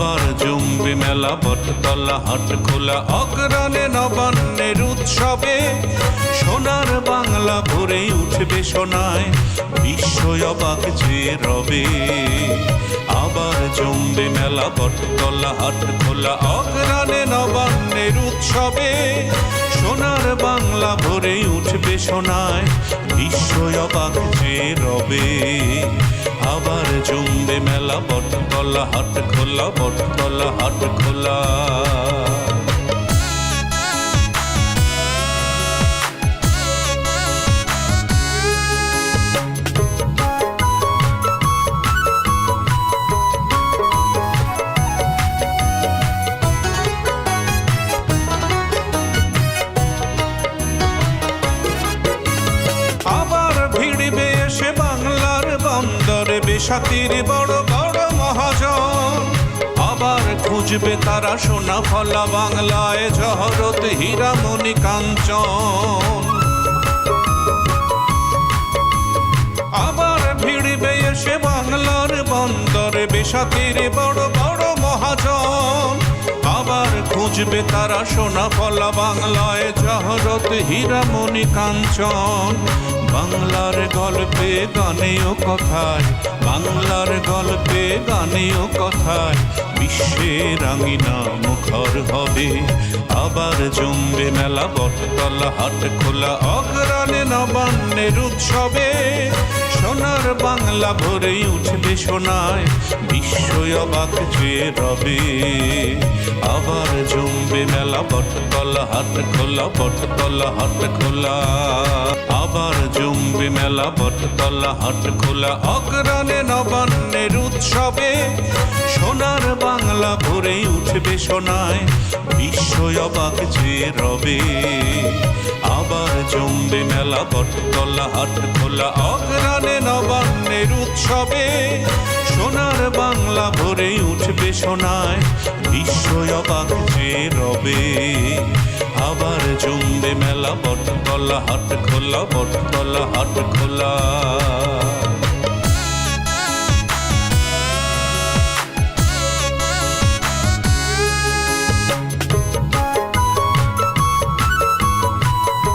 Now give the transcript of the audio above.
আবার জমবে মেলা, বটতলা, হাট খোলা অগ্রানে নবান্নের উৎসবে সোনার বাংলা ভরে উঠবে সোনায়, বিস্ময় অবাক যে রবে। আবার জমবে মেলা, বটতলা, হাট খোলা অগ্রানে নবান্নের উৎসবে সোনার বাংলা ভরে উঠবে সোনায়, বিস্ময় অবাক যে রবে। আবার জমবে মেলা, বটতলা হাট খোলা বটতলা হাট খোলা। বেসাতির বড় খুঁজবে তারা সোনা ফলা বাংলায় জহরত হীরামণি কাঞ্চন। আবার ভিড়বে এসে বাংলার বন্দরে বেসাতির বড় বড় মহাজন। আবার খুঁজবে তারা সোনা ফলা বাংলায় জহরত হীরামণি কাঞ্চন। বাংলার গল্পে গানে ও কথায়। বাংলার গল্পে গানে ও কথায়। বিশ্বের রাঙিনা মুখর হবে। আবার জমবে মেলা বটতলা, হাট খোলা অগ্রানে নবান্নের উৎসবে। সোনার বাংলা ভরেই উঠবে সোনায়, বিস্ময় অবাক যে রবে। আবার জমবে মেলা বটতলা, হাট খোলা বটতলা, হাট খোলা মেলা বটতলা, হাট খোলা অগ্রানে নবান্নের উৎসবে। সোনার বাংলা ভরেই উঠবে সোনায়, বিস্ময় অবাক যে রবে। আবার জমবে মেলা বটতলা, হাট খোলা অগ্রানে নবান্নের উৎসবে। সোনার বাংলা ভরেই উঠবে সোনায়, বিস্ময় অবাক যে রবে। আবার জমবে মেলা বটতলা হাট খোলা বটতলা হাট খোলা।